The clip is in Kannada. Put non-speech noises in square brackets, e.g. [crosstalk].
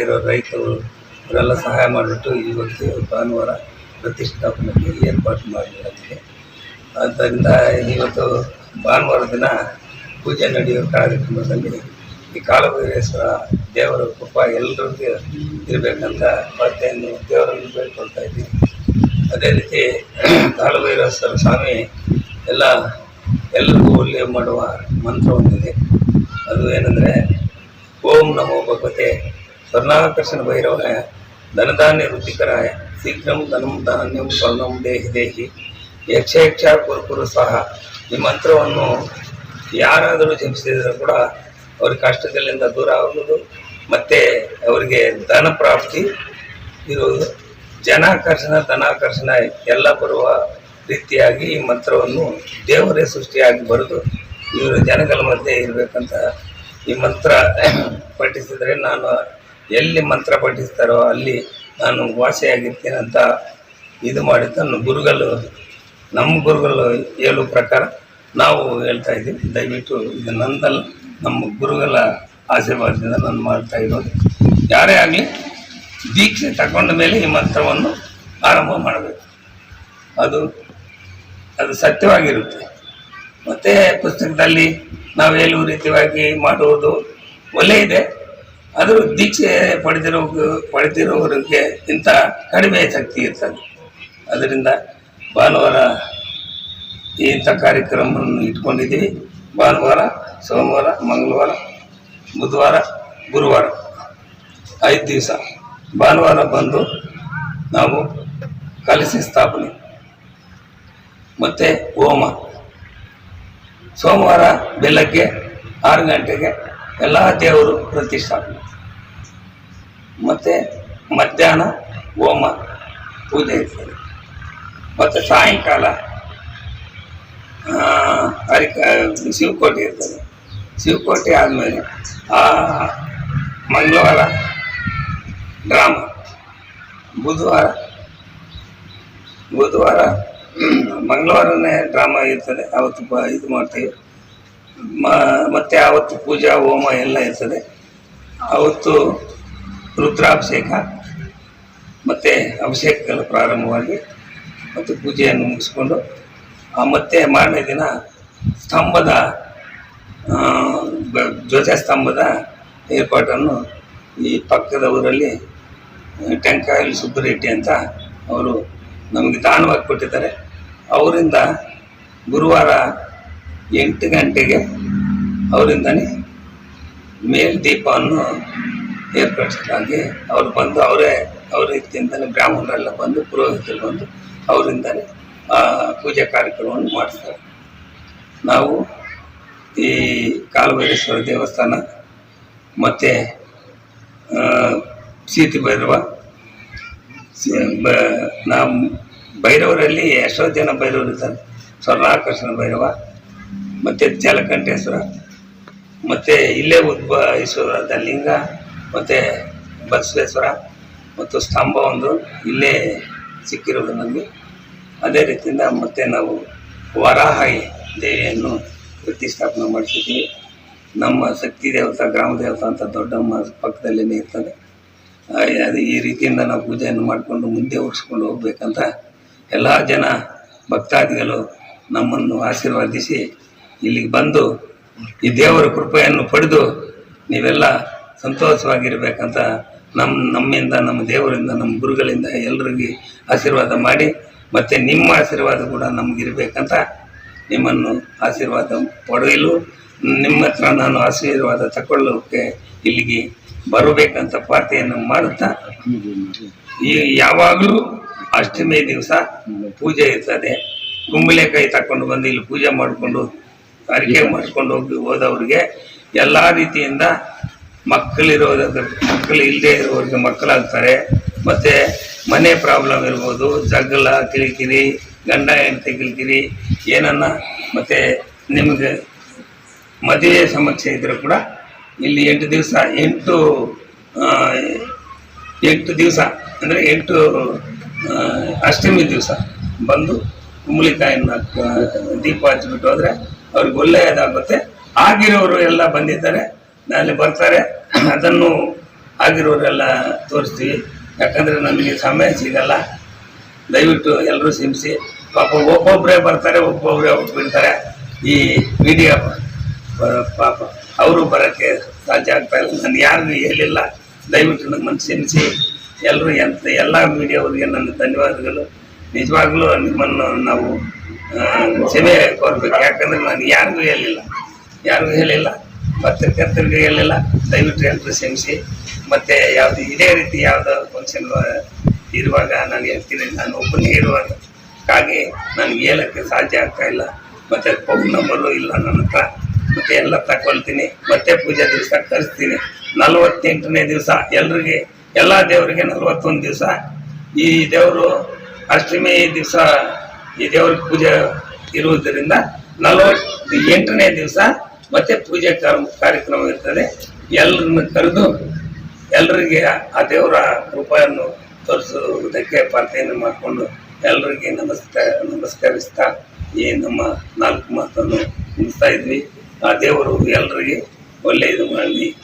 ಇರೋ ರೈತರು ಇವರೆಲ್ಲ ಸಹಾಯ ಮಾಡಿಬಿಟ್ಟು ಇವತ್ತು ಭಾನುವಾರ ಪ್ರತಿಷ್ಠಾಪನೆಗೆ ಏರ್ಪಾಟು ಮಾಡಲಾಗಿದೆ ಆದ್ದರಿಂದ ಇವತ್ತು ಭಾನುವಾರ ದಿನ ಪೂಜೆ ನಡೆಯುವ ಕಾರ್ಯಕ್ರಮದಲ್ಲಿ ಈ ಕಾಲಭೈರೇಶ್ವರ ದೇವರ ಕೃಪ ಎಲ್ಲರಿಗೂ ಇರಬೇಕಂತ ಪ್ರಾರ್ಥನೆಯನ್ನು ದೇವರನ್ನು ಬೇಡ್ಕೊಳ್ತಾ ಇದ್ದೀವಿ. ಅದೇ ರೀತಿ ಕಾಲಭೈರೇಶ್ವರ ಸ್ವಾಮಿ ಎಲ್ಲ ಎಲ್ಲರಿಗೂ ಒಳ್ಳೆಯ ಮಾಡುವ ಮಂತ್ರ ಒಂದಿದೆ ಅದು ಏನಂದರೆ, ಓಂ ನಮೋ ಭಗವತೆ ಸ್ವರ್ಣಾಕರ್ಷಣ ಭೈರವಾಯ ಧನಧಾನ್ಯ ವೃತ್ತಿಕರಾಯ, ಶೀಘ್ರಂ ಧನಂ ಧಾನ್ಯಂ ಸ್ವರ್ಣಂ ದೇಹಿ ದೇಹಿ, ಯಕ್ಷ ಯಕ್ಷ ಕುರುಕುರು ಸಹ. ಈ ಮಂತ್ರವನ್ನು ಯಾರಾದರೂ ಜಪಿಸಿದರೂ ಕೂಡ ಅವ್ರ ಕಷ್ಟಗಳಿಂದ ದೂರ ಆಗುವುದು, ಮತ್ತು ಅವರಿಗೆ ಧನ ಪ್ರಾಪ್ತಿ ಇರುವುದು. ಜನಾಕರ್ಷಣ, ಧನಾಕರ್ಷಣ ಎಲ್ಲ ಬರುವ ರೀತಿಯಾಗಿ ಈ ಮಂತ್ರವನ್ನು ದೇವರೇ ಸೃಷ್ಟಿಯಾಗಿ ಬರೆದು ಇವರು ಜನಗಳ ಮಧ್ಯೆ ಇರಬೇಕಂತ ಈ ಮಂತ್ರ [clears throat] ಪಠಿಸಿದರೆ ನಾನು ಎಲ್ಲಿ ಮಂತ್ರ ಪಠಿಸ್ತಾರೋ ಅಲ್ಲಿ ನಾನು ವಾಸಿಯಾಗಿರ್ತೇನೆ ಅಂತ ಇದು ಮಾಡಿ ತನ್ನ ಗುರುಗಳು, ನಮ್ಮ ಗುರುಗಳು ಹೇಳುವ ಪ್ರಕಾರ ನಾವು ಹೇಳ್ತಾ ಇದ್ದೀವಿ. ದಯವಿಟ್ಟು ಇದು ನಂದಲ್ಲ, ನಮ್ಮ ಗುರುಗಳ ಆಶೀರ್ವಾದದಿಂದ ನಾನು ಮಾಡ್ತಾ ಇರೋದು. ಯಾರೇ ಆಗಲಿ ದೀಕ್ಷೆ ತಗೊಂಡ ಮೇಲೆ ಈ ಮಂತ್ರವನ್ನು ಆರಂಭ ಮಾಡಬೇಕು. ಅದು ಅದು ಸತ್ಯವಾಗಿರುತ್ತೆ. ಮತ್ತು ಪುಸ್ತಕದಲ್ಲಿ ನಾವು ಹೇಳುವ ರೀತಿಯಾಗಿ ಮಾಡುವುದು ಒಳ್ಳೆಯದೆ. ಆದರೂ ದೀಕ್ಷೆ ಪಡೆದಿರೋ, ಪಡೆದಿರೋರಿಗೆ ಇಂಥ ಕಡಿಮೆ ಶಕ್ತಿ ಇರ್ತದೆ. ಅದರಿಂದ ಭಾನುವಾರ ಇಂಥ ಕಾರ್ಯಕ್ರಮವನ್ನು ಇಟ್ಕೊಂಡಿದ್ದೀವಿ. ಭಾನುವಾರ, ಸೋಮವಾರ, ಮಂಗಳವಾರ, ಬುಧವಾರ, ಗುರುವಾರ. ಐದು ದಿವಸ ಭಾನುವಾರ ಬಂದು ನಾವು ಕಲಸಿ ಸ್ಥಾಪನೆ. ಮತ್ತು ಹೋಮ. ಸೋಮವಾರ ಬೆಳಗ್ಗೆ ಆರು ಗಂಟೆಗೆ ಎಲ್ಲ ದೇವರು ಪ್ರತಿಷ್ಠಾಪನೆ. ಮತ್ತು ಮಧ್ಯಾಹ್ನ, ಹೋಮ, ಪೂಜೆ ಇರ್ತದೆ. ಮತ್ತು ಸಾಯಂಕಾಲ ಹರಿಕ ಶಿವಕೋಟೆ ಇರ್ತದೆ. ಶಿವಕೋಟೆ ಆದಮೇಲೆ ಆ ಮಂಗಳವಾರ ಡ್ರಾಮ. ಬುಧವಾರ ಬುಧವಾರ, ಮಂಗಳವಾರನೇ ಡ್ರಾಮಾ ಇರ್ತದೆ. ಅವತ್ತು ಪ, ಇದು ಮಾಡ್ತೀವಿ. ಮತ್ತೆ ಆವತ್ತು ಪೂಜಾ, ಹೋಮ ಎಲ್ಲ ಇರ್ತದೆ. ಅವತ್ತು ರುದ್ರಾಭಿಷೇಕ ಮತ್ತು ಅಭಿಷೇಕಗಳು ಪ್ರಾರಂಭವಾಗಿ ಮತ್ತು ಪೂಜೆಯನ್ನು ಮುಗಿಸ್ಕೊಂಡು ಮತ್ತೆ ಮಾರನೇ ದಿನ ಸ್ತಂಭದ ಆ, ಬ- ಧ್ವಜ ಸ್ತಂಭದ ಏರ್ಪಾಟನ್ನು ಈ ಪಕ್ಕದ ಊರಲ್ಲಿ ಟೆಂಕಾಯಲ್ ಸುಬ್ಬರೆಡ್ಡಿ ಅಂತ ಅವರು ನಮಗೆ ದಾನವಾಗಿ ಕೊಟ್ಟಿದ್ದಾರೆ. ಅವರಿಂದ ಗುರುವಾರ ಎಂಟು ಗಂಟೆಗೆ ಅವರಿಂದನೇ ಮೇಲ್ ದೀಪವನ್ನು ಏರ್ಪಡಿಸಲಾಗಿ ಅವ್ರು ಬಂದು ಅವರೇ, ಅವ್ರ ರೀತಿಯಿಂದಲೇ ಬ್ರಾಹ್ಮಣರೆಲ್ಲ ಬಂದು ಪುರೋಹಿತರು ಬಂದು ಅವರಿಂದಲೇ ಪೂಜೆ ಕಾರ್ಯಕ್ರಮವನ್ನು ಮಾಡಿಸ್ತಾರೆ. ನಾವು ಈ ಕಾಲಭೈರೇಶ್ವರ ದೇವಸ್ಥಾನ ಮತ್ತು ಸೀತಿ ಭೈರವ ನಮ್ಮ ಭೈರವರಲ್ಲಿ ಎಷ್ಟೋ ಜನ ಭೈರವರು ಇದ್ದಾರೆ. ಸ್ವರ್ಣಾಕರ್ಷಣ ಭೈರವ, ಮತ್ತು ಜಲಕಂಠೇಶ್ವರ ಮತ್ತು ಇಲ್ಲೇ ಉದ್ಭವಿಸುವ ಲಿಂಗ ಮತ್ತು ಬಸವೇಶ್ವರ ಮತ್ತು ಸ್ತಂಭ ಒಂದು ಇಲ್ಲೇ ಸಿಕ್ಕಿರೋದು ನಮಗೆ. ಅದೇ ರೀತಿಯಿಂದ ಮತ್ತೆ ನಾವು ವರಾಹಿ ದೇವಿಯನ್ನು ಪ್ರತಿಷ್ಠಾಪನೆ ಮಾಡಿಸಿದ್ದೀವಿ. ನಮ್ಮ ಶಕ್ತಿ ದೇವತಾ, ಗ್ರಾಮ ದೇವತಾ ಅಂತ ದೊಡ್ಡಮ್ಮ ಪಕ್ಕದಲ್ಲೇ ಇರ್ತದೆ. ಅದು ಈ ರೀತಿಯಿಂದ ನಾವು ಪೂಜೆಯನ್ನು ಮಾಡಿಕೊಂಡು ಮುಂದೆ ಉಳಿಸ್ಕೊಂಡು ಹೋಗ್ಬೇಕಂತ ಎಲ್ಲ ಜನ ಭಕ್ತಾದಿಗಳು ನಮ್ಮನ್ನು ಆಶೀರ್ವದಿಸಿ ಇಲ್ಲಿಗೆ ಬಂದು ಈ ದೇವರ ಕೃಪೆಯನ್ನು ಪಡೆದು ನೀವೆಲ್ಲ ಸಂತೋಷವಾಗಿರ್ಬೇಕಂತ ನಮ್ಮ ನಮ್ಮಿಂದ ನಮ್ಮ ದೇವರಿಂದ ನಮ್ಮ ಗುರುಗಳಿಂದ ಎಲ್ಲರಿಗೂ ಆಶೀರ್ವಾದ ಮಾಡಿ, ಮತ್ತು ನಿಮ್ಮ ಆಶೀರ್ವಾದ ಕೂಡ ನಮಗಿರ್ಬೇಕಂತ ನಿಮ್ಮನ್ನು ಆಶೀರ್ವಾದ ಪಡೆಯಲು, ನಿಮ್ಮ ಹತ್ರ ನಾನು ಆಶೀರ್ವಾದ ತಗೊಳ್ಳೋಕ್ಕೆ ಇಲ್ಲಿಗೆ ಬರಬೇಕಂತ ಪ್ರಾರ್ಥನೆಯನ್ನು ಮಾಡುತ್ತಾ, ಈ ಯಾವಾಗಲೂ ಅಷ್ಟಮಿ ದಿವಸ ಪೂಜೆ ಇರ್ತದೆ. ಕುಂಬಳೆಕಾಯಿ ತಕೊಂಡು ಬಂದು ಇಲ್ಲಿ ಪೂಜೆ ಮಾಡಿಕೊಂಡು ಅರಿಕೆ ಮಾಡಿಕೊಂಡು ಹೋಗಿ ಹೋದವ್ರಿಗೆ ಎಲ್ಲ ರೀತಿಯಿಂದ ಮಕ್ಕಳಿರೋದ ಮಕ್ಕಳು ಇಲ್ಲದೆ ಇರೋರಿಗೆ ಮಕ್ಕಳಾಗ್ತಾರೆ. ಮತ್ತು ಮನೆ ಪ್ರಾಬ್ಲಮ್ ಇರ್ಬೋದು. ಜಗಳ, ಕಿರಿಕಿರಿ, ಗಂಡ, ಹೆಂಡತಿ, ಕಿರಿಕಿರಿ, ಏನನ್ನ ಮತ್ತು ನಿಮಗೆ ಮದುವೆ ಸಮಸ್ಯೆ ಇದ್ದರೂ ಕೂಡ ಇಲ್ಲಿ ಎಂಟು ದಿವಸ, ಎಂಟು ಎಂಟು ದಿವಸ ಅಂದರೆ ಎಂಟು ಅಷ್ಟಮಿ ದಿವಸ ಬಂದು ಕುಂಬಳಿಕಾಯನ್ನು ದೀಪ ಹಚ್ಚಿಬಿಟ್ಟು ಹೋದರೆ ಅವ್ರಿಗೆ ಒಳ್ಳೆಯದಾಗುತ್ತೆ. ಆಗಿರೋರು ಎಲ್ಲ ಬಂದಿದ್ದಾರೆ. ಅಲ್ಲಿ ಬರ್ತಾರೆ. ಅದನ್ನು ಆಗಿರೋರೆಲ್ಲ ತೋರಿಸ್ತೀವಿ. ಯಾಕಂದರೆ ನಮಗೆ ಸಮಯ ಸಿಗಲ್ಲ. ದಯವಿಟ್ಟು ಎಲ್ಲರೂ ಸಿಮ್ಸಿ ಪಾಪ ಒಬ್ಬೊಬ್ಬರೇ ಬರ್ತಾರೆ ಒಬ್ಬೊಬ್ಬರೇ ಬಿಡ್ತಾರೆ. ಈ ಮೀಡಿಯಾ ಪಾಪ ಅವರು ಬರೋಕ್ಕೆ ಸಾಧ್ಯ ಆಗ್ತಾ ಇಲ್ಲ. ನಾನು ಯಾರಿಗೂ ಹೇಳಿಲ್ಲ. ದಯವಿಟ್ಟು ನಮ್ಮನ್ನು ಕ್ಷಮಿಸಿ ಎಲ್ಲರೂ ಎಂತ, ಎಲ್ಲ ಮೀಡಿಯಾವ್ರಿಗೆ ನನ್ನ ಧನ್ಯವಾದಗಳು. ನಿಜವಾಗ್ಲೂ ನಿಮ್ಮನ್ನು ನಾವು ಕ್ಷಮೆ ಕೋರ್ಬೇಕು. ಯಾಕಂದರೆ ನಾನು ಯಾರಿಗೂ ಹೇಳಿಲ್ಲ. ಯಾರಿಗೂ ಹೇಳಿಲ್ಲ. ಪತ್ರಕರ್ತರಿಗೆ ಹೇಳಿಲ್ಲ ದಯವಿಟ್ಟು ಎಲ್ಲರೂ ಕ್ಷಮಿಸಿ. ಮತ್ತು ಯಾವುದು ಇದೇ ರೀತಿ ಯಾವುದೋ ಫಂಕ್ಷನ್ ಇರುವಾಗ ನಾನು ಹೇಳ್ತೀನಿ, ನಾನು ಒಬ್ಬನೇ ಇರುವಾಗ ಹಾಗೆ ನನಗೆ ಹೇಳೋಕ್ಕೆ ಸಾಧ್ಯ ಆಗ್ತಾ ಇಲ್ಲ. ಮತ್ತು ಫೋನ್ ನಂಬರು ಇಲ್ಲ ನನ್ನ ಹತ್ರ. ಮತ್ತು ಎಲ್ಲ ತಗೊಳ್ತೀನಿ ಮತ್ತೆ ಪೂಜೆ ದಿವಸ ಕಳಿಸ್ತೀನಿ ನಲವತ್ತೆಂಟನೇ ದಿವಸ ಎಲ್ರಿಗೆ, ಎಲ್ಲ ದೇವರಿಗೆ ನಲವತ್ತೊಂದು ದಿವಸ. ಈ ದೇವರು ಅಷ್ಟಮಿ ದಿವಸ ಈ ದೇವ್ರಿಗೆ ಪೂಜೆ ಇರುವುದರಿಂದ ನಲವತ್ತು ಎಂಟನೇ ದಿವಸ ಮತ್ತೆ ಪೂಜೆ ಕಾರ್ಯ- ಕಾರ್ಯಕ್ರಮ ಇರ್ತದೆ. ಎಲ್ಲರನ್ನು ಕರೆದು ಎಲ್ಲರಿಗೆ ಆ ದೇವರ ಕೃಪೆಯನ್ನು ತೋರಿಸುವುದಕ್ಕೆ ಪ್ರಾರ್ಥನೆ ಮಾಡಿಕೊಂಡು ಎಲ್ಲರಿಗೆ ನಮಸ್ಕಾರ ನಮಸ್ಕರಿಸ್ತಾ ಈ ನಮ್ಮ ನಾಲ್ಕು ಮಾತನ್ನು ಮುಗಿಸ್ತಾ ಇದ್ವಿ. ಆ ದೇವರು ಎಲ್ಲರಿಗೆ ಒಳ್ಳೆಯದು ಮಾಡಲಿ.